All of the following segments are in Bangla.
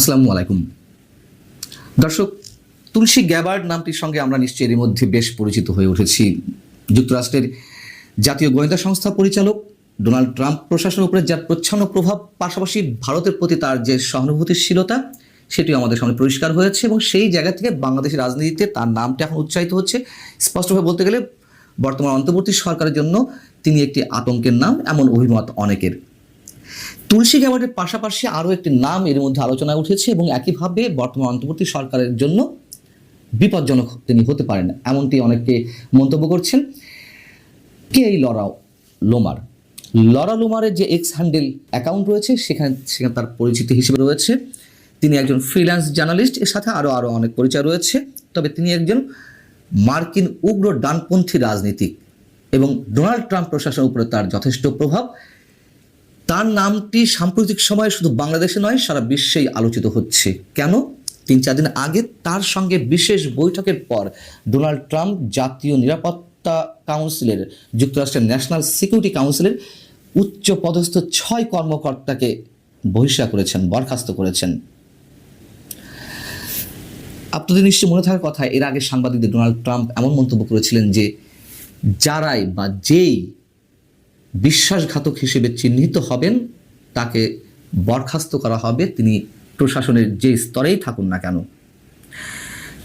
আসসালামু আলাইকুম দর্শক, তুলসী গ্যাবার্ড নামটির সঙ্গে আমরা নিশ্চয়ই এর মধ্যে বেশ পরিচিত হয়ে উঠেছি। যুক্তরাষ্ট্রের জাতীয় গোয়েন্দা সংস্থা পরিচালক ডোনাল্ড ট্রাম্প প্রশাসনের উপরে যার প্রচ্ছন্ন প্রভাব, পাশাপাশি ভারতের প্রতি তার যে সহানুভূতিশীলতা, সেটিও আমাদের সামনে পরিষ্কার হয়েছে এবং সেই জায়গা থেকে বাংলাদেশের রাজনীতিতে তার নামটা এখন উৎসাহিত হচ্ছে। স্পষ্টভাবে বলতে গেলে, বর্তমান অন্তর্বর্তী সরকারের জন্য তিনি একটি আতঙ্কের নাম, এমন অভিমত অনেকের তুলসী গ্যাবার্ডের পাশাপাশি আরও একটি নাম এর মধ্যে আলোচনা উঠেছে এবং একইভাবে বর্তমান অন্তর্বর্তী সরকারের জন্য বিপজ্জনক তিনি হতে পারেন, এমনটি অনেকে মন্তব্য করছেন। কে এই লরা লোমার? লরা লোমারের যে এক্স হ্যান্ডেল অ্যাকাউন্ট রয়েছে, সেখানে সেখানে তার পরিচিতি হিসেবে রয়েছে। তিনি একজন ফ্রিল্যান্স জার্নালিস্ট এর সাথে আরও আরও অনেক পরিচয় রয়েছে। তবে তিনি একজন মার্কিন উগ্র ডানপন্থী রাজনীতিক এবং ডোনাল্ড ট্রাম্প প্রশাসনের উপরে তার যথেষ্ট প্রভাব। তার নামটি সাম্প্রতিক সময়ে শুধু বাংলাদেশে নয়, সারা বিশ্বেই আলোচিত হচ্ছে। কেন? তিন চার দিন আগে তার সঙ্গে বিশেষ বৈঠকের পর ডোনাল্ড ট্রাম্প জাতীয় নিরাপত্তা কাউন্সিলের, যুক্তরাষ্ট্রের ন্যাশনাল সিকিউরিটি কাউন্সিলের উচ্চ পদস্থ ছয় কর্মকর্তাকে বহিষ্কার করেছেন, বরখাস্ত করেছেন। আপনাদের নিশ্চয়ই মনে থাকার কথা, এর আগে সাংবাদিকদের ডোনাল্ড ট্রাম্প এমন মন্তব্য করেছিলেন যে, যারাই বা যেই বিশ্বাসঘাতক হিসেবে চিহ্নিত হবেন, তাকে বরখাস্ত করা হবে, তিনি প্রশাসনের যে স্তরেই থাকুন না কেন।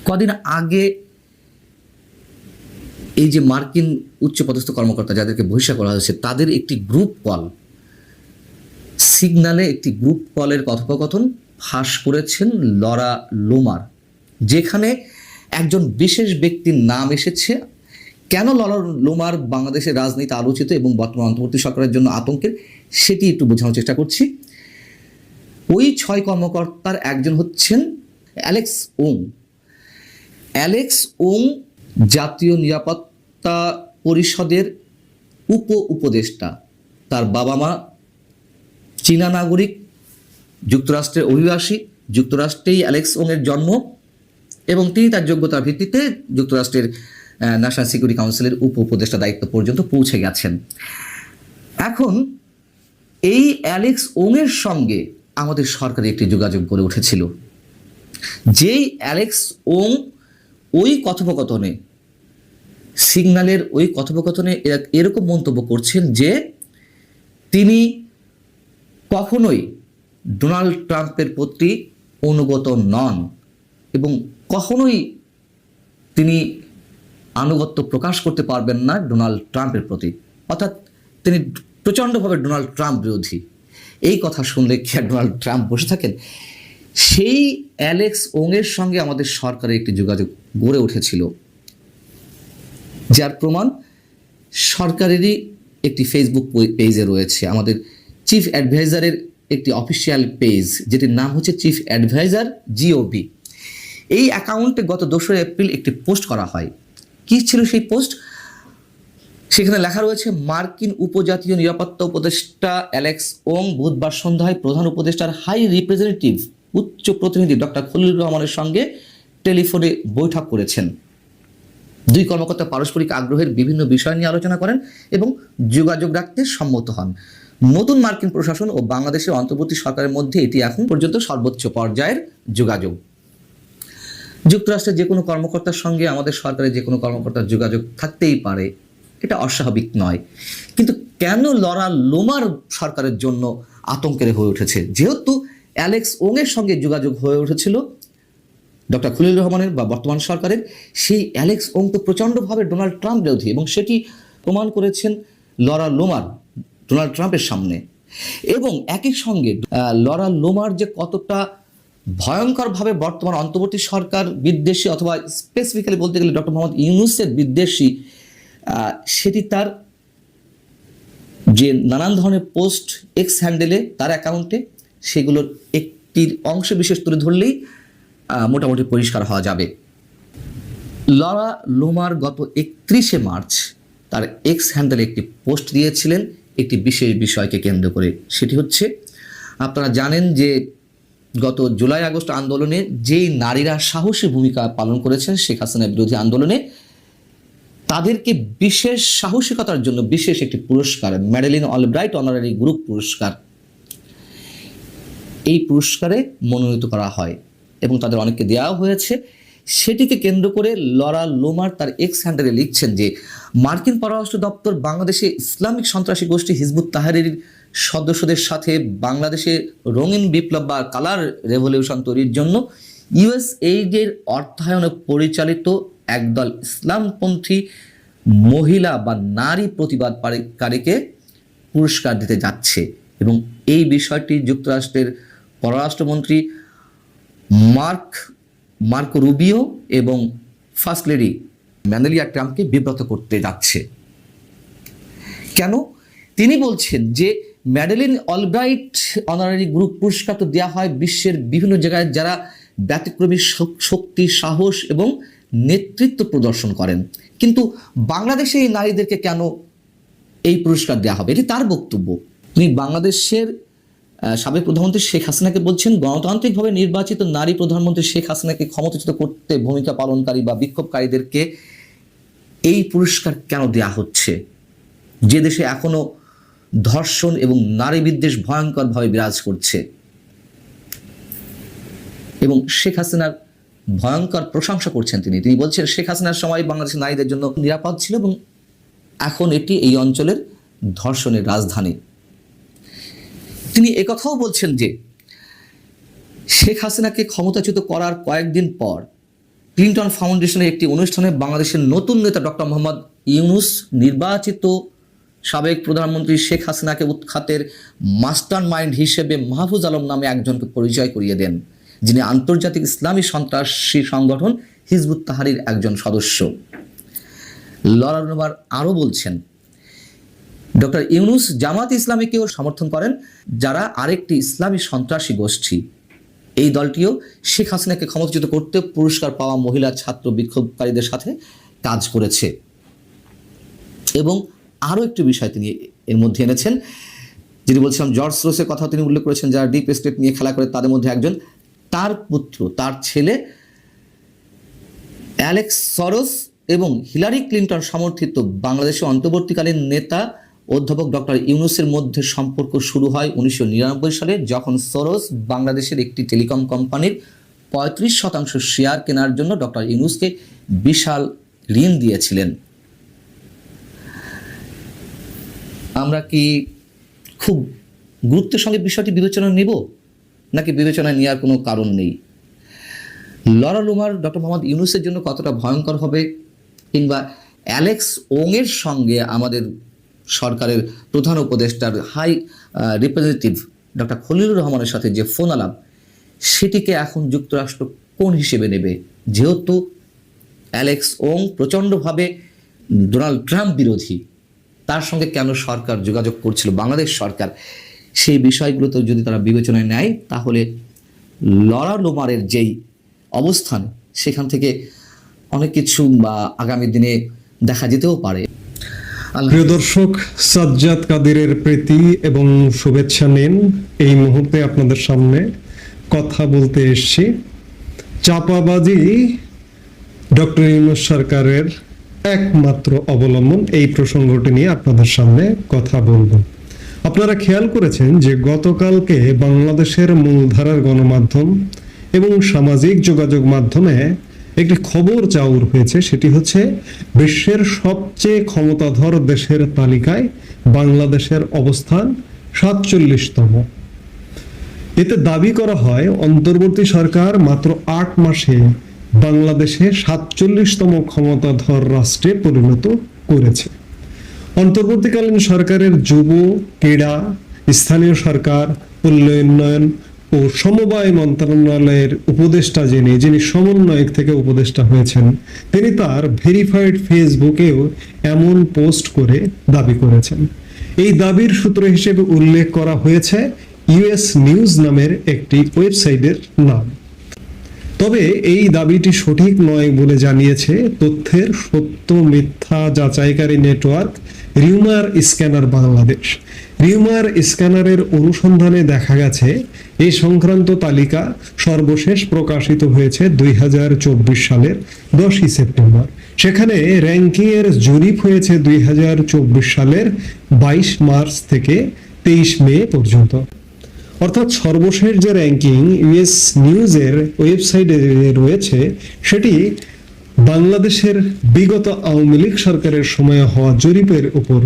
কদিন আগে এই যে মার্কিন উচ্চপদস্থ কর্মকর্তা যাদেরকে বহিষ্কার করা হয়েছে, তাদের একটি গ্রুপ কল সিগনালে একটি গ্রুপ কলের কথোপকথন ফাঁস করেছেন লরা লোমার, যেখানে একজন বিশেষ ব্যক্তির নাম এসেছে কেন লরা লোমার বাংলাদেশের রাজনীতি আলোচিত এবং বর্তমান অন্তর্বর্তী সরকারের জন্য আতঙ্কের, সেটি একটু বোঝানোর চেষ্টা করছি। ওই ছয় কর্মকর্তার একজন হচ্ছেন অ্যালেক্স ওং। অ্যালেক্স ওং জাতীয় নিরাপত্তা পরিষদের উপ উপদেষ্টা তার বাবা মা চীনা নাগরিক, যুক্তরাষ্ট্রের অভিবাসী। যুক্তরাষ্ট্রেই অ্যালেক্স ওংয়ের জন্ম এবং তিনি তার যোগ্যতার ভিত্তিতে যুক্তরাষ্ট্রের ন্যাশনাল সিকিউরিটি কাউন্সিলের উপ উপদেষ্টা দায়িত্ব পর্যন্ত পৌঁছে গেছেন। এখন এই অ্যালেক্স ওংয়ের সঙ্গে আমাদের সরকারি একটি যোগাযোগ গড়ে উঠেছিল। যেই অ্যালেক্স ওং ওই কথোপকথনে, সিগন্যালের ওই কথোপকথনে এরা- এরকম মন্তব্য করছেন যে তিনি কখনোই ডোনাল্ড ট্রাম্পের প্রতি অনুগত নন এবং কখনোই তিনি আনুগত্য প্রকাশ করতে পারবেন না ডোনাল্ড ট্রাম্পের প্রতি। অর্থাৎ তিনি প্রচণ্ডভাবে ডোনাল্ড ট্রাম্প বিরোধী। এই কথা শুনলে কি আর ডোনাল্ড ট্রাম্প বসে থাকেন? সেই অ্যালেক্স ওংয়ের সঙ্গে আমাদের সরকারের একটি যোগাযোগ গড়ে উঠেছিল, যার প্রমাণ সরকারেরই একটি ফেসবুক পেজে রয়েছে। আমাদের চিফ অ্যাডভাইজারের একটি অফিসিয়াল পেজ যেটির নাম হচ্ছে চিফ অ্যাডভাইজার জিওবি এই অ্যাকাউন্টে গত দোসরা এপ্রিল একটি পোস্ট করা হয়। কি ছিল সেই পোস্ট? সেখানে লেখা রয়েছে, মার্কিন উপজাতীয় নিরাপত্তা উপদেষ্টা অ্যালেক্স ওং বুধবার সন্ধ্যায় প্রধান উপদেষ্টার হাই রিপ্রেজেন্টেটিভ উচ্চ প্রতিনিধি ডক্টর খলিলুর রহমানের সঙ্গে টেলিফোনে বৈঠক করেছেন। দুই কর্মকর্তা পারস্পরিক আগ্রহের বিভিন্ন বিষয় নিয়ে আলোচনা করেন এবং যোগাযোগ রাখতে সম্মত হন। নতুন মার্কিন প্রশাসন ও বাংলাদেশের অন্তর্বর্তী সরকারের মধ্যে এটি এখন পর্যন্ত সর্বোচ্চ পর্যায়ের যোগাযোগ। যুক্তরাষ্ট্রের যে কোনো কর্মকর্তার সঙ্গে আমাদের সরকারের যে কোনো কর্মকর্তার যোগাযোগ থাকতেই পারে, এটা অস্বাভাবিক নয়। কিন্তু কেন লরা লোমার সরকারের জন্য আতঙ্কের হয়ে উঠেছে? যেহেতু অ্যালেক্স ওংয়ের সঙ্গে যোগাযোগ হয়ে উঠেছিল, ডক্টর খলিল রহমানের বা বর্তমান সরকারের, সেই অ্যালেক্স ওং তো প্রচণ্ডভাবে ডোনাল্ড ট্রাম্প বিরোধী এবং সেটি প্রমাণ করেছেন লরা লোমার, ডোনাল্ড ট্রাম্পের সামনে। এবং একই সঙ্গে লরা লোমার যে কতটা ভয়ঙ্করভাবে বর্তমান অন্তর্বর্তী সরকার বিদ্বেষী অথবা স্পেসিফিক্যালি বলতে গেলে ডক্টর মোহাম্মদ ইউনুসের বিদ্বেষী সেটি তার যে নানান ধরনের পোস্ট এক্স হ্যান্ডেলে তার অ্যাকাউন্টে সেগুলোর একটির অংশ বিশেষ তুলে ধরলেই মোটামুটি পরিষ্কার হওয়া যাবে। লরা লোমার গত একত্রিশে মার্চ তার এক্স হ্যান্ডেলে একটি পোস্ট দিয়েছিলেন। একটি বিশেষ বিষয়কে কেন্দ্র করে। সেটি হচ্ছে, আপনারা জানেন যে গত জুলাই আগস্ট আন্দোলনে যেই নারীরা সাহসী ভূমিকা পালন করেছেন শেখ হাসিনা বিরোধী আন্দোলনে, তাদেরকে বিশেষ সাহসিকতার জন্য বিশেষ একটি পুরস্কার ম্যাডেলিন অলব্রাইট অনারারি গ্রুপ পুরস্কার। এই পুরস্কারে মনোনীত করা হয় এবং তাদের অনেককে দেওয়াও হয়েছে। সেটিকে কেন্দ্র করে লরা লোমার তার এক্স হ্যান্ডেলে লিখছেন যে, মার্কিন পররাষ্ট্র দপ্তর বাংলাদেশে ইসলামিক সন্ত্রাসী গোষ্ঠী হিজবুত তাহারির সদস্যদের সাথে বাংলাদেশে রঙিন বিপ্লব বা কালার রেভলিউশন তৈরির জন্য ইউএস এইডের অর্থায়নে পরিচালিত একদল ইসলামপন্থী মহিলা বা নারী প্রতিবাদকারীকে পুরস্কার দিতে যাচ্ছে এবং এই বিষয়টি যুক্তরাষ্ট্রের পররাষ্ট্রমন্ত্রী মার্ক মার্ক রুবিও এবং ফার্স্ট লেডি ম্যানেলিয়া ট্রাম্পকে বিব্রত করতে যাচ্ছে। কেন? তিনি বলছেন যে ম্যাডেলিন অলব্রাইট অনারারি গ্রুপ পুরস্কার তো দেওয়া হয় বিশ্বের বিভিন্ন জায়গায় যারা ব্যতিক্রমী শক্তি, সাহস এবং নেতৃত্ব প্রদর্শন করেন। কিন্তু বাংলাদেশে এই নারীদেরকে কেন এই পুরস্কার দেওয়া হবে? এটি তার বক্তব্য। তিনি বাংলাদেশের সাবেক প্রধানমন্ত্রী শেখ হাসিনাকে বলছেন, গণতান্ত্রিকভাবে নির্বাচিত নারী প্রধানমন্ত্রী শেখ হাসিনাকে ক্ষমতাচ্যুত করতে ভূমিকা পালনকারী বা বিক্ষোভকারীদেরকে এই পুরস্কার কেন দেয়া হচ্ছে? যে দেশে এখনও ধর্ষণ এবং নারী বিদ্বেষ ভয়ঙ্করভাবে বিরাজ করছে। এবং শেখ হাসিনার ভয়ঙ্কর প্রশংসা করছেন তিনি। তিনি বলছেন, শেখ হাসিনার সময় বাংলাদেশের নারীদের জন্য নিরাপদ ছিল এবং এখন এটি এই অঞ্চলের ধর্ষণের রাজধানী। তিনি একথাও বলছেন যে, শেখ হাসিনাকে ক্ষমতাচ্যুত করার কয়েকদিন পর ক্লিন্টন ফাউন্ডেশনের একটি অনুষ্ঠানে বাংলাদেশের নতুন নেতা ডক্টর মোহাম্মদ ইউনুস নির্বাচিত সাবেক প্রধানমন্ত্রী শেখ হাসিনাকে উৎখাতের মাস্টার মাইন্ড হিসেবে মাহফুজ আলম নামে একজনকে পরিচয় করিয়ে দেন, যিনি আন্তর্জাতিক ইসলামী সন্ত্রাসী সংগঠন হিজবুত তাহারির একজন সদস্য। লরানুবার আরও বলছেন, ডক্টর ইউনুস জামাত ইসলামীকেও সমর্থন করেন, যারা আরেকটি ইসলামী সন্ত্রাসী গোষ্ঠী। এই দলটিও শেখ হাসিনাকে ক্ষমতাচ্যুত করতে পুরস্কার পাওয়া মহিলা ছাত্র বিক্ষোভকারীদের সাথে কাজ করেছে। এবং আরও একটি বিষয় তিনি এর মধ্যে এনেছেন যিনি বলছিলাম, জর্জ রোসের কথা তিনি উল্লেখ করেছেন, যারা ডিপ স্টেট নিয়ে খেলা করে তাদের মধ্যে একজন। তার পুত্র, তার ছেলে অ্যালেক্স সরোস এবং হিলারি ক্লিন্টন সমর্থিত বাংলাদেশের অন্তর্বর্তীকালীন নেতা অধ্যাপক ডক্টর ইউনুসের মধ্যে সম্পর্ক শুরু হয় উনিশশো নিরানব্বই সালে, যখন সরোস বাংলাদেশের একটি টেলিকম কোম্পানির পঁয়ত্রিশ শতাংশ শেয়ার কেনার জন্য ডক্টর ইউনুসকে বিশাল ঋণ দিয়েছিলেন। আমরা কি খুব গুরুত্বের সঙ্গে বিষয়টি বিবেচনা নেব? নাকি বিবেচনায় নেওয়ার কোনো কারণ নেই? লরা লুমার ডক্টর মোহাম্মদ ইউনুসের জন্য কতটা ভয়ঙ্কর হবে? কিংবা অ্যালেক্স ওংয়ের সঙ্গে আমাদের সরকারের প্রধান উপদেষ্টার হাই রিপ্রেজেন্টেটিভ ডক্টর খলিলুর রহমানের সাথে যে ফোন আলাপ, সেটিকে এখন যুক্তরাষ্ট্র কোন হিসেবে নেবে? যেহেতু অ্যালেক্স ওং প্রচণ্ডভাবে ডোনাল্ড ট্রাম্প বিরোধী। তার সঙ্গে কেন সরকার যোগাযোগ করছিল, বাংলাদেশ সরকার? সেই বিষয়গুলোতে যদি তারা বিবেচনায় নেয়, তাহলে লরা লোমারের যেই অবস্থান, সেখান থেকে অনেক কিছু বা আগামী দিনে দেখা যেতেও পারে। প্রিয় দর্শক, সাজ্জাদ কাদিরের প্রীতি এবং শুভেচ্ছা নিন। এই মুহূর্তে আপনাদের সামনে কথা বলতে এসেছি। চাপাবাজি ডক্টর ইউনুস সরকারের একমাত্র অবলম্বন এই প্রসঙ্গটি নিয়ে আপনাদের সামনে কথা বলব। আপনারা খেয়াল করেছেন যে গতকালকে বাংলাদেশের মূলধারার গণমাধ্যম এবং সামাজিক যোগাযোগ মাধ্যমে একটি খবর চাউর হয়েছে, সেটি হচ্ছে বিশ্বের সবচেয়ে ক্ষমতাধর দেশের তালিকায় বাংলাদেশের অবস্থান সাতচল্লিশতম। এতে দাবি করা হয়, অন্তর্বর্তী সরকার মাত্র আট মাসে বাংলাদেশে সাতচল্লিশতম ক্ষমতাধর রাষ্ট্রে পরিণত করেছে। অন্তর্বর্তীকালীন সরকারের যুব, ক্রীড়া, স্থানীয় সরকার, উন্নয়ন ও সমবায় মন্ত্রণালয়ের উপদেষ্টা যিনি যিনি সমন্বয়ক থেকে উপদেষ্টা হয়েছেন, তিনি তার ভেরিফাইড ফেসবুকেও এমন পোস্ট করে দাবি করেছেন। এই দাবির সূত্র হিসেবে উল্লেখ করা হয়েছে, ইউএস নিউজ নামের একটি ওয়েবসাইটের নাম। তবে এই দাবিটি সঠিক নয় বলে জানিয়েছে তথ্যের সত্য মিথ্যা যাচাইকারী network rumour scanner Bangladesh. Rumour স্ক্যানারের অনুসন্ধানে দেখা গেছে এই সংক্রান্ত তালিকা সর্বশেষ প্রকাশিত হয়েছে দুই হাজার চব্বিশ সালের দশই সেপ্টেম্বর। সেখানে র্যাঙ্কিং এর জরিপ হয়েছে দুই হাজার চব্বিশ সালের বাইশ মার্চ থেকে তেইশ মে পর্যন্ত। অর্থাৎ সর্বশেষ যে র্যাঙ্কিং ইউএস নিউজের ওয়েবসাইটে রয়েছে, সেটি বাংলাদেশের বিগত আওয়ামী লীগ সরকারের সময়ে হওয়া জরিপের উপর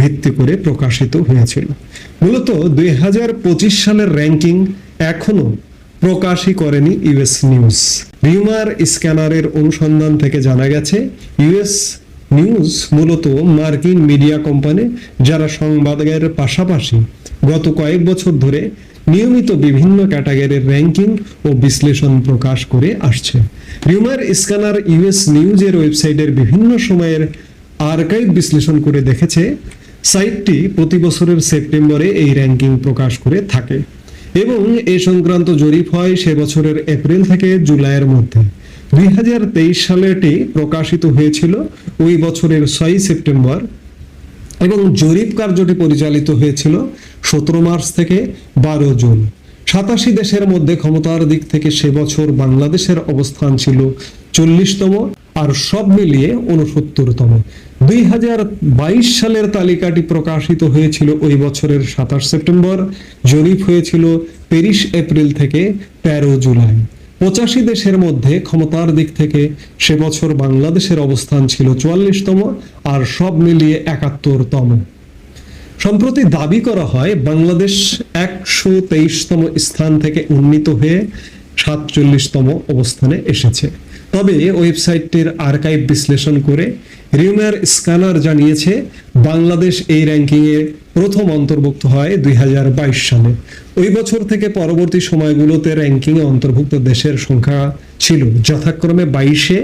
ভিত্তি করে প্রকাশিত হয়েছিল। মূলত দুই সালের র্যাঙ্কিং এখনও প্রকাশই করেনি ইউএস নিউজ রিউমার স্ক্যানারের অনুসন্ধান থেকে জানা গেছে ইউএস নিউজ মূলত মার্কিন মিডিয়া কোম্পানি, যারা সংবাদের পাশাপাশি গত কয়েক বছর ধরে নিয়মিত বিভিন্ন ক্যাটাগরির র্যাঙ্কিং ও বিশ্লেষণ প্রকাশ করে আসছে। রিউমার স্ক্যানার ইউএস নিউজের ওয়েবসাইটের বিভিন্ন সময়ের আর্কাইভ বিশ্লেষণ করে দেখেছে সাইটটি প্রতি বছরের সেপ্টেম্বরে এই র্যাঙ্কিং প্রকাশ করে থাকে এবং এ সংক্রান্ত জরিপ হয় সে বছরের এপ্রিল থেকে জুলাইয়ের মধ্যে। দুই হাজার তেইশ সালে এটি প্রকাশিত হয়েছিল ওই বছরের ছয় সেপ্টেম্বর এবং জরিপ কার্যটি পরিচালিত হয়েছিল সতেরো মার্চ থেকে বারো জুন। সাতাশি দেশের মধ্যে ক্ষমতার দিক থেকে সে বছর বাংলাদেশের অবস্থান ছিল চল্লিশতম আর সব মিলিয়ে উনসত্তরতম দুই হাজার বাইশ সালের তালিকাটি প্রকাশিত হয়েছিল ওই বছরের সাতাশ সেপ্টেম্বর, জরিপ হয়েছিল তিরিশ এপ্রিল থেকে তেরো জুলাই। পঁচাশি দেশের মধ্যে ক্ষমতার দিক থেকে সে বছর বাংলাদেশের অবস্থান ছিল চুয়াল্লিশতম আর সব মিলিয়ে একাত্তরতম। সম্প্রতি দাবি করা হয়, বাংলাদেশ একশো তেইশতম স্থান থেকে উন্নীত হয়ে সাতচল্লিশতম অবস্থানে এসেছে। তবে ওয়েবসাইটটির আর্কাইভ বিশ্লেষণ করে রিউমার স্ক্যানার জানিয়েছে, বাংলাদেশ এই র্যাঙ্কিংয়ে প্রথম অন্তর্ভুক্ত হয় দুই হাজার বাইশ সালে। ওই বছর থেকে পরবর্তী সময়গুলোতে র্যাঙ্কিংয়ে অন্তর্ভুক্ত দেশের সংখ্যা ছিল যথাক্রমে বাইশে,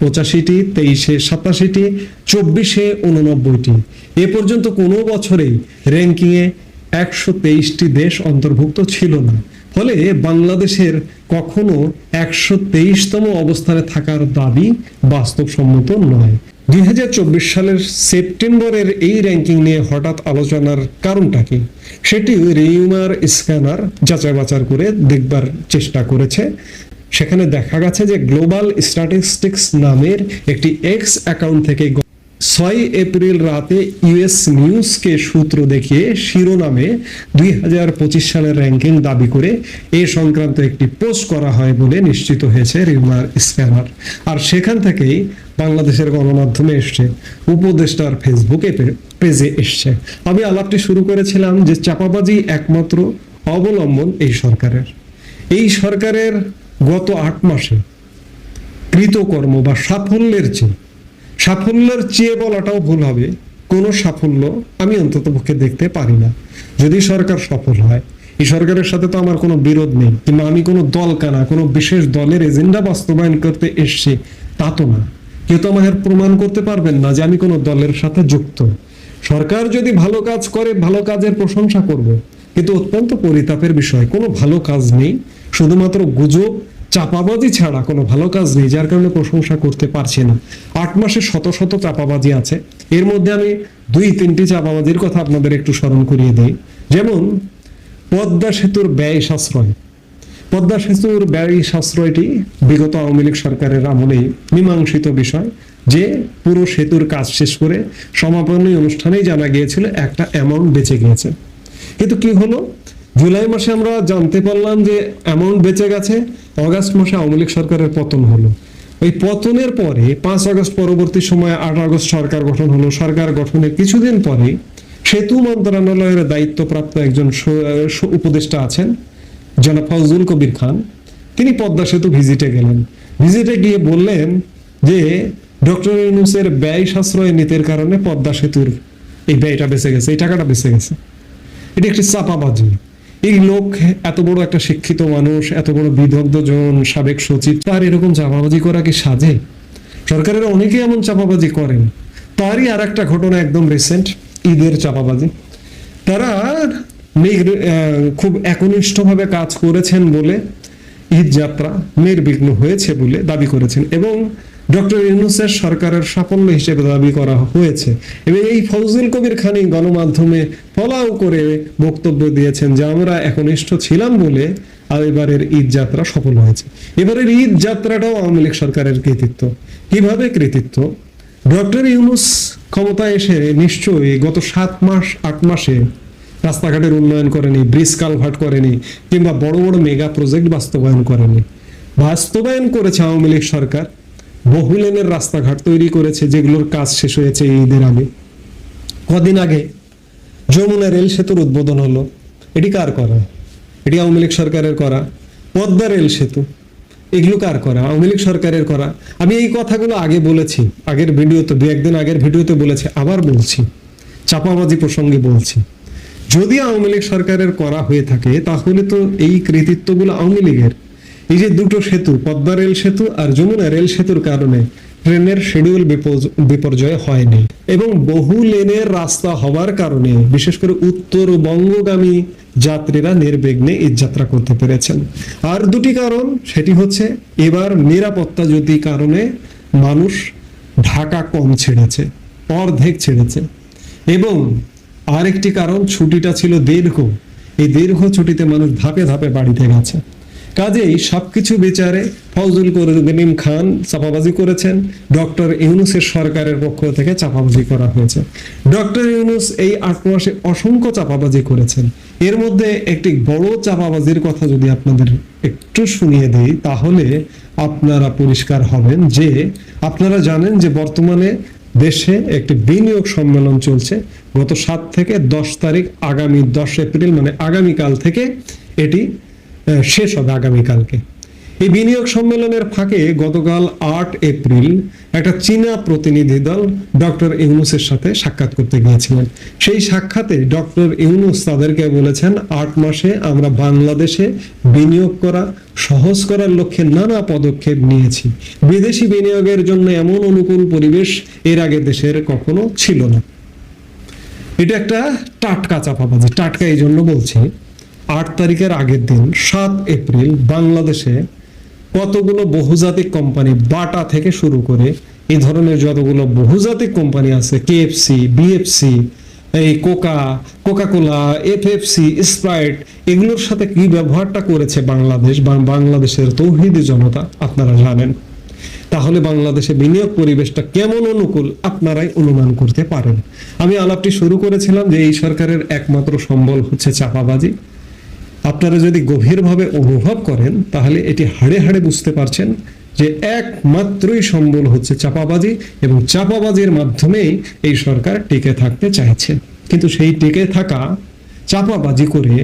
পঁচাশিটি, তেইশে, সাতাশিটি, চব্বিশে, উননব্বইটি। এ পর্যন্ত কোনো বছরেই র্যাঙ্কিংয়ে একশো তেইশটি দেশ অন্তর্ভুক্ত ছিল না। ফলে বাংলাদেশের কখনো একশো তেইশতম অবস্থানে থাকার দাবি বাস্তবসম্মত নয়। দুই সালের সেপ্টেম্বরের এই র্যাঙ্কিং নিয়ে হঠাৎ আলোচনার কারণটা কি? সেটি রিউমার স্ক্যানার যাচাই বাচার করে দেখবার চেষ্টা করেছে। সেখানে দেখা গেছে যে গ্লোবাল স্ট্যাটিস্টিক্স নামের একটি এক্স অ্যাকাউন্ট থেকে ছয় এপ্রিল রাতে ইউএস নিউজকে সূত্র দেখিয়ে শিরোনামে দুই হাজার পঁচিশ সালের র্যাঙ্কিং দাবি করে এ সংক্রান্ত একটি পোস্ট করা হয় বলে নিশ্চিত হয়েছে রিউমার স্ক্যানার। আর সেখান থেকেই বাংলাদেশের গণমাধ্যমে এসছে, উপদেষ্টার ফেসবুকে পেজে এসছে। আমি আলাপটি শুরু করেছিলাম যে চাপাবাজি একমাত্র অবলম্বন এই সরকারের। এই সরকারের গত আট মাসে কৃতকর্ম বা সাফল্যের চেয়ে সাফল্যের চেয়ে বলাটাও ভুল হবে। কোনো সাফল্য আমি অন্তত পক্ষে দেখতে পারি না। যদি সরকার সফল হয়, এই সরকারের সাথে তো আমার কোনো বিরোধ নেই, কিংবা আমি কোনো দল কানা, কোনো বিশেষ দলের এজেন্ডা বাস্তবায়ন করতে এসছি, তা তো না। কেউ তো আমাকে প্রমাণ করতে পারবেন না যে আমি কোনো দলের সাথে যুক্ত। সরকার যদি ভালো কাজ করে, ভালো কাজের প্রশংসা করব, কিন্তু অত্যন্ত পরিতাপের বিষয়, কোনো ভালো কাজ নেই। শুধুমাত্র গুজব চাপাবাজি ছাড়া কোনো ভালো কাজ নেই, যার কারণে প্রশংসা করতে পারছি না। আট মাসে শত শত চাপাবাজি আছে। এর মধ্যে আমি দুই তিনটি চাপাবাজির কথা আপনাদের একটু স্মরণ করিয়ে দিই। যেমন, পদ্মা সেতুর ব্যয় সাশ্রয়। পদ্মা সেতুর ব্যয় সাশ্রয়টি বিগত আওয়ামী লীগ সরকারের আমলেই মীমাংসিত বিষয়, যে পুরো সেতুর কাজ শেষ করে সমাপনী অনুষ্ঠানেই জানা গিয়েছিল একটা অ্যামাউন্ট বেঁচে গিয়েছে। কিন্তু কি হলো? জুলাই মাসে আমরা জানতে পারলাম যে অ্যামাউন্ট বেঁচে গেছে। অগাস্ট মাসে আওয়ামী লীগ সরকারের পতন হলো। ওই পতনের পরে পাঁচ আগস্ট পরবর্তী সময়ে আট আগস্ট সরকার গঠন হলো। সরকার গঠনের কিছুদিন পরে সেতু মন্ত্রণালয়ের দায়িত্বপ্রাপ্ত একজন উপদেষ্টা আছেন, জনাব ফজলুল কবির খান। তিনি পদ্মা সেতু ভিজিটে গেলেন। ভিজিটে গিয়ে বললেন যে, ডক্টর ইউনুসের ব্যয় সাশ্রয় নীতির কারণে পদ্মা সেতুর এই ব্যয়টা বেঁচে গেছে, এই টাকাটা বেঁচে গেছে। এটি একটি চাপাবাজি। এই লোক এত বড় একটা শিক্ষিত মানুষ, এত বড় বিদগ্ধ জন, সাবেক সচিব, তার এরকম চাপাবাজি করা কি সাজে? সরকারের অনেকেই এমন চাপাবাজি করেন। তারই আর একটা ঘটনা একদম রিসেন্ট ঈদের চাপাবাজি। তারা খুব একনিষ্ঠভাবে কাজ করেছেন বলে ঈদ যাত্রা নির্বিঘ্ন হয়েছে বলে দাবি করেছেন এবং ডক্টর ইউনুসের সরকারের সাফল্য হিসেবে দাবি করা হয়েছে। এবং এই ফজল কবির খানি গণমাধ্যমে ফলাও করে বক্তব্য দিয়েছেন যে, আমরা একনিষ্ঠ ছিলাম বলে এবারের ঈদ যাত্রা সফল হয়েছে। এবারের ঈদ যাত্রাটাও আওয়ামী লীগ সরকারের কৃতিত্ব। কীভাবে কৃতিত্ব? ডক্টর ইউনুস ক্ষমতায় এসে নিশ্চয়ই গত সাত মাস, আট মাসে রাস্তাঘাটের উন্নয়ন করেনি, ব্রিজ কালভার্ট করেনি, কিংবা বড় বড় মেগা প্রজেক্ট বাস্তবায়ন করেনি। বাস্তবায়ন করেছে আওয়ামী লীগ সরকার। বহু লেনের রাস্তাঘাট তৈরি করেছে, যেগুলোর কাজ শেষ হয়েছে ঈদের আগে। কদিন আগে যমুনা রেল সেতুর উদ্বোধন হলো। এটি কার করা? এটি আওয়ামী লীগ সরকারের করা। পদ্মা রেল সেতু। এগুলো কার করা? আওয়ামী লীগ সরকারের করা। আমি এই কথাগুলো আগে বলেছি। আগের ভিডিওতে, দু একদিন আগের ভিডিওতে বলেছি, আবার বলছি। চাপাবাজি প্রসঙ্গে বলছি। যদি আওয়ামী লীগ সরকারের করা হয়ে থাকে, তাহলে তো এই কৃতিত্বগুলো আওয়ামী লীগের। এই যে দুটো সেতু, পদ্মা রেল সেতু আর যমুনা রেল সেতুর কারণে ট্রেনের শিডিউল বিপর্যয় হয়নি এবং বহু লেনের রাস্তা হওয়ার কারণে, বিশেষ করে উত্তরবঙ্গগামী যাত্রীরা নির্বিঘ্নে যাত্রা করতে পেরেছেন। আর দুটি কারণ, সেটি হচ্ছে এবার নিরাপত্তা যদি কারণে মানুষ ঢাকা কম ছেড়েছে, অর্ধেক ছেড়েছে। এবং আরেকটি কারণ, ছুটিটা ছিল দীর্ঘ। এই দীর্ঘ ছুটিতে মানুষ ধাপে ধাপে বাড়িতে গেছে। কাজেই সবকিছু বিচারে ফজল করিম খান চাপাবাজি করেছেন। ডক্টর ইউনুসের সরকারের পক্ষ থেকে চাপাবাজি করা হয়েছে। ডক্টর ইউনুস এই আট মাসে অসংখ্য চাপাবাজি করেছেন। এর মধ্যে একটি বড় চাপাবাজির কথা যদি আপনাদের একটু শুনিয়ে দিই, তাহলে আপনারা পরিষ্কার হবেন যে, আপনারা জানেন যে বর্তমানে দেশে একটি বিনিয়োগ সম্মেলন চলছে। গত সাত থেকে দশ তারিখ আগামী দশ এপ্রিল মানে আগামীকাল থেকে এটি শেষ হবে আগামীকালকে। এই বিনিয়োগ সম্মেলনের ফাঁকে গতকাল আট এপ্রিল একটা চীনা প্রতিনিধি দল ডক্টর ইউনুসের সাথে সাক্ষাৎ করতে গিয়েছিলেন। সেই সাক্ষাতে ডক্টর ইউনুস তাদেরকে বলেছেন, আট মাসে আমরা বাংলাদেশে বিনিয়োগ করা, সহজ করার লক্ষ্যে নানা পদক্ষেপ নিয়েছি। বিদেশি বিনিয়োগের জন্য এমন অনুকূল পরিবেশ এর আগে দেশের কখনো ছিল না। এটা একটা টাটকা চাপাবাজি, টাটকা এই জন্য বলছি। আট তারিখের আগের দিন সাত এপ্রিল বাংলাদেশে কতগুলো বহুজাতিক কোম্পানি বাটা থেকে শুরু করে এই ধরনের যতগুলো বহুজাতিক কোম্পানি আছে কেএফসি বিএফসি এই Coca Coca Cola FFC Sprite এগুলোর সাথে কি ব্যবহারটা করেছে বাংলাদেশ বা বাংলাদেশের তৌহিদি জনতা আপনারা জানেন। তাহলে বাংলাদেশে বিনিয়োগ পরিবেশটা কেমন অনুকূল আপনারাই অনুমান করতে পারেন। আমি আলাপটি শুরু করেছিলাম যে এই সরকারের একমাত্র সম্বল হচ্ছে চাপাবাজি আপনারা যদি গভীরভাবে অনুভব করেন, তাহলে এটি হাড়ে হাড়ে বুঝতে পারছেন যে একমাত্রই সম্বল হচ্ছে চাপাবাজি এবং চাপাবাজির মাধ্যমেই এই সরকার টিকে থাকতে চাইছে। কিন্তু সেই টিকে থাকা, চাপাবাজি করে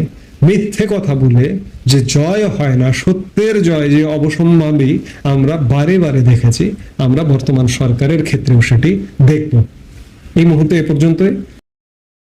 মিথ্যে কথা বলে যে জয় হয় না, সত্যের জয় যে অবসম্ভাবী আমরা বারে বারে দেখেছি, আমরা বর্তমান সরকারের ক্ষেত্রেও সেটি দেখব। এই মুহূর্তে এ পর্যন্তই।